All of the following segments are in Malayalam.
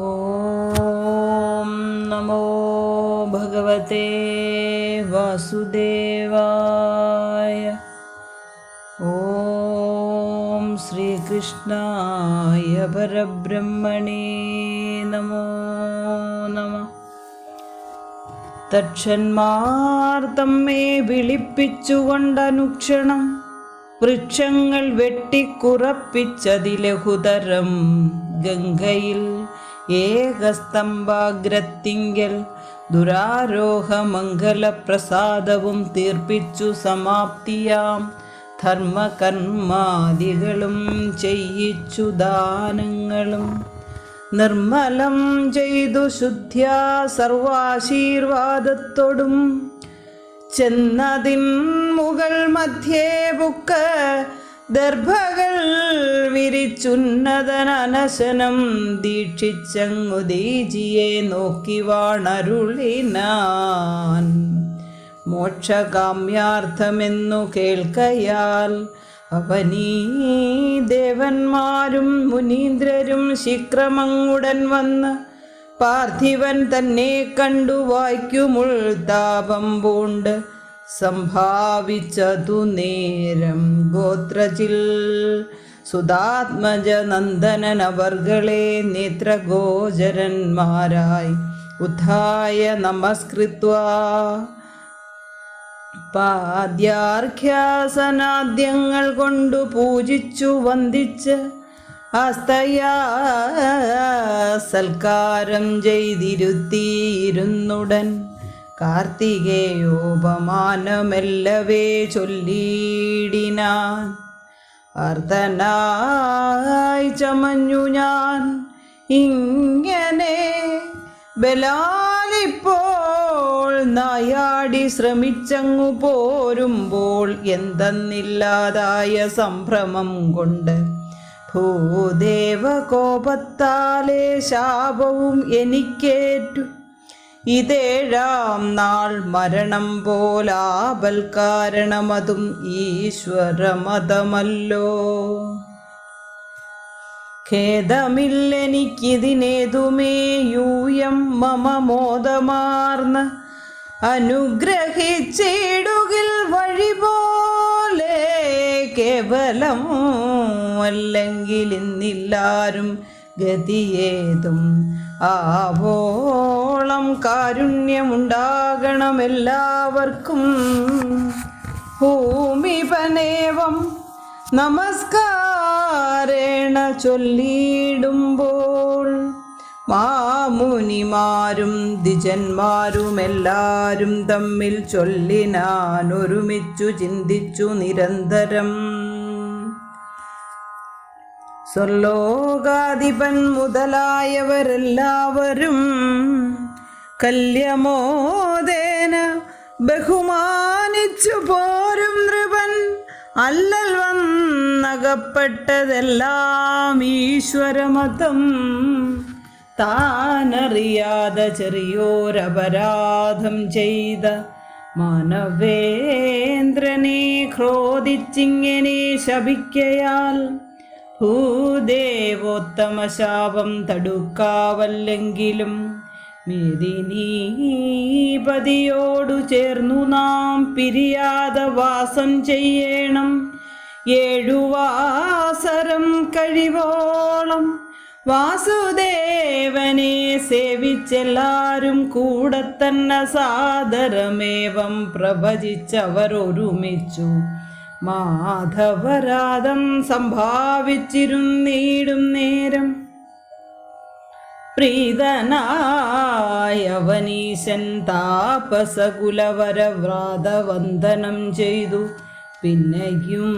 ॐ नमो भगवते वासुदेवाय ॐ श्रीकृष्णाय परब्रह्मणे नमो नमः തക്ഷന്മാർത്തം മേ വിളിപ്പിച്ചുകൊണ്ടനുക്ഷണം വൃക്ഷങ്ങൾ വെട്ടിക്കുറപ്പിച്ചതിലഹുതരം ഗംഗയിൽ ഏകസ്തംഭാഗ്രത്തിങ്കൽ ദുരാരോഹമംഗലപ്രസാദവും തീർപ്പിച്ചു സമാപ്തിയാം. ധർമ്മകർമാദികളും ചെയ്യിച്ചു ദാനങ്ങളും. നിർമ്മലം ചെയ്തു ശുദ്ധ്യ സർവാശീർവാദത്തോടും. ചെന്നതിൻ മുകൾ മധ്യേ ബുക്ക് ദർഭകൾ വിരിച്ചുന്നതനശനം ദീക്ഷിച്ചങ്ങു ദീജിയെ നോക്കി വാണരുളിനാൻ. മോക്ഷകാമ്യാർത്ഥമെന്നു കേൾക്കയാൽ അവനീ ദേവന്മാരും മുനീന്ദ്രരും ശിക്രമങ്ങുടൻ വന്ന് പാർത്ഥിവൻ തന്നെ കണ്ടു വായിക്കുമുൾ താപം പൂണ്ട് സംഭാവിച്ചതു നേരം ഗോത്രജിൽ. സുധാത്മജ നന്ദനവർഗളെ നേത്രഗോചരന്മാരായി ഉദ്ധായ നമസ്കൃത്വാ. പാദ്യാർഘ്യാസനാദ്യങ്ങൾ കൊണ്ടു പൂജിച്ചു വന്ദിച്ച് അസ്തയാ സൽക്കാരം ചെയ്തിരുത്തിയിരുന്നുടൻ. കാർത്തികേയോപമാനമെല്ലവേ ചൊല്ലിയിടിനാൻ. അർത്ഥനായി ചമഞ്ഞു ഞാൻ. ഇങ്ങനെ ബലാലിപ്പോൾ നായാടി ശ്രമിച്ചങ്ങു പോരുമ്പോൾ എന്തെന്നില്ലാതായ സംഭ്രമം കൊണ്ട് ഭൂദേവ കോപത്താലെ ശാപവും എനിക്കേറ്റു. ഇതേഴാം നാൾ മരണം പോലാപൽ കാരണമതും ഈശ്വരമതമല്ലോ. ഖേദമില്ലെനിക്കിതിനേതുമേ യൂയം മമ മോദമാർന്ന് അനുഗ്രഹിച്ചിടുകിൽ വഴി പോലെ കേവലം അല്ലെങ്കിൽ ഇന്നില്ലാരും ഗതിയേതും ആവോളം കാരുണ്യമുണ്ടാകണം എല്ലാവർക്കും ഭൂമിപനേവം നമസ്കാരേണ ചൊല്ലിയിടുമ്പോൾ മാമുനിമാരും ദ്വിജന്മാരും എല്ലാരും തമ്മിൽ ചൊല്ലിനാൻ ഒരുമിച്ചു ചിന്തിച്ചു നിരന്തരം. സ്വർലോകാധിപൻ മുതലായവരെല്ലാവരും കല്യമോദേന ബഹുമാനിച്ചു പോരും നൃപൻ. അല്ലൽ വന്നകപ്പെട്ടതെല്ലാം ഈശ്വരമതം. താനറിയാതെ ചെറിയോരപരാധം ചെയ്ത മാനവേന്ദ്രനെ ക്രോധിച്ചിങ്ങനെ ശപിക്കയാൽ ഭൂദേവോത്തമ ശാപം തടുക്കാവല്ലെങ്കിലും മേദിനീപതിയോടു ചേർന്നു നാം പിരിയാതെ വാസം ചെയ്യണം. ഏഴുവാസരം കഴിവോളം വാസുദേവനെ സേവിച്ചെല്ലാരും കൂടെ തന്നെ സാദരമേവം പ്രഭജിച്ചവർ ഒരുമിച്ചു മാധവരാധം സംഭാവിച്ചിരുന്നീടും നേരം. പ്രീതനായവനീശൻ താപസകുലവരവ്രാതവന്ദനം ചെയ്തു. പിന്നെയും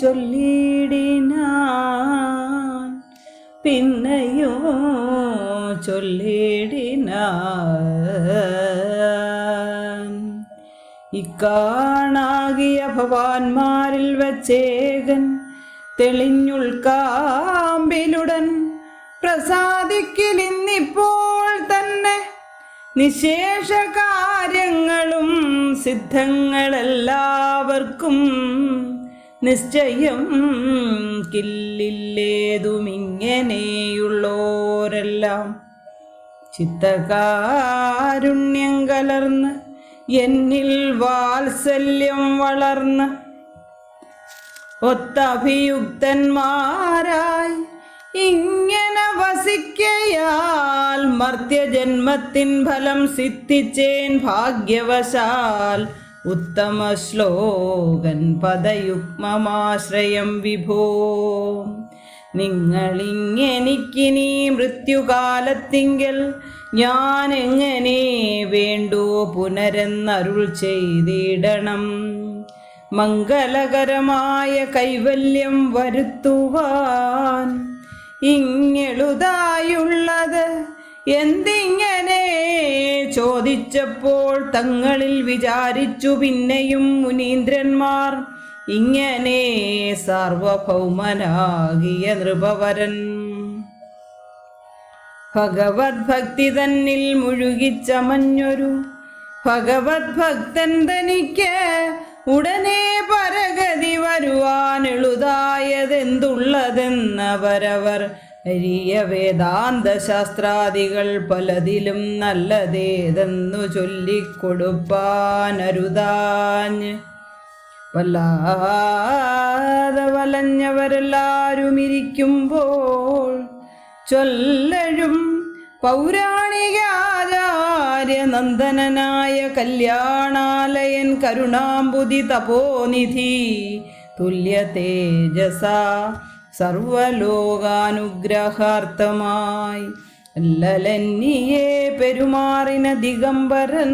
ചൊല്ലിടിനാൻ പിന്നെയോ ചൊല്ലിടിനാൻ ഇക്കാണാകിയ ഭവാന്മാരിൽ വച്ചേകൻ തെളിഞ്ഞുൾക്കാമ്പിലുടൻ പ്രസാദിക്കലിന്നിപ്പോൾ തന്നെ. നിശേഷ കാര്യങ്ങളും സിദ്ധങ്ങളെല്ലാവർക്കും നിശ്ചയം കില്ലില്ലേതുമിങ്ങനെയുള്ളോരെല്ലാം ചിത്തകാരുണ്യം കലർന്ന് എന്നിൽ വാത്സല്യം വളർന്ന് ഒത്തഭിയുക്തന്മാരായി ഇങ്ങനെ വസിക്കയാൽ മർത്യജന്മത്തിൻ ഫലം സിദ്ധിച്ചേൻ ഭാഗ്യവശാൽ ഉത്തമ ശ്ലോകൻ പദയുഗ്മമാശ്രയം വിഭോ. നിങ്ങളിങ്ങെനിക്കിനി മൃത്യുകാലത്തിങ്കൽ ഞാൻ എങ്ങനെ വേണ്ടോ പുനരെന്നരുൾ ചെയ്തിടണം? മംഗളകരമായ കൈവല്യം വരുത്തുവാൻ ഇങ്ങെളുതായുള്ളത് എന്തിങ്ങനെ? ചോദിച്ചപ്പോൾ തങ്ങളിൽ വിചാരിച്ചു പിന്നെയും മുനീന്ദ്രന്മാർ ഇങ്ങനെ സാർവഭൗമനാകിയ നൃപവരൻ. ഭഗവത് ഭക്തി തന്നിൽ മുഴുകിച്ചമഞ്ഞൊരു ഭഗവത് ഭക്തൻ തനിക്ക് ഉടനെ പരഗതി വരുവാൻ എളുതായതെന്തുള്ളതെന്നവരവർ അരിയ വേദാന്ത ശാസ്ത്രാദികൾ പലതിലും നല്ലതേതെന്നു ചൊല്ലിക്കൊടുപ്പാനരുതാഞ്ഞ് വല്ലാതെ വലഞ്ഞവരെല്ലാരും ഇരിക്കുമ്പോൾ ചൊല്ലഴും പൗരാണികാചാര്യ നന്ദനനായ കല്യാണാലയൻ കരുണാംബുതി തപോനിധി തുല്യ തേജസ സർവലോകാനുഗ്രഹാർത്ഥമായി. ലലന്നിയെ പെരുമാറിന ദിഗംബരൻ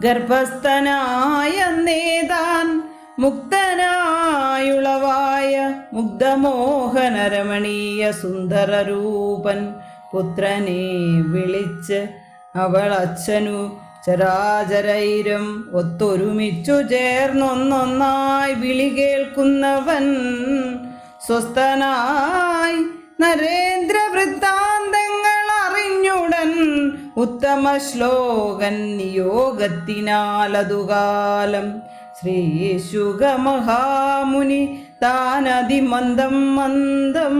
ഗർഭസ്ഥനായ നേതാൻ മുക്തനായുളവായ മുഗ്ധമോഹനരമണീയ സുന്ദരരൂപൻ പുത്രനെ വിളിച്ച് അവൾ അച്ഛനു ചരാചരൈരം ഒത്തൊരുമിച്ചു ചേർന്നൊന്നൊന്നായി വിളി കേൾക്കുന്നവൻ സ്വസ്ഥനായി നരേന്ദ്ര വൃത്താന്തങ്ങൾ അറിഞ്ഞുടൻ ഉത്തമ ശ്ലോകൻ നിയോഗത്തിനാലതുകാലം. ശ്രീശുക മഹാമുനി താനതിമന്ദം മന്ദം.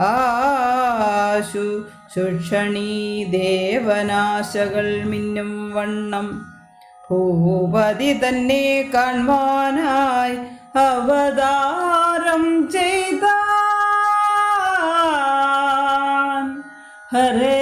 ആശു ശുക്ഷണീ ദേവനാശകൾ മിന്നും വണ്ണം. ഭൂപതി തന്നെ കാൺവാനായി അവതാരം ചെയ്ത ഹരേ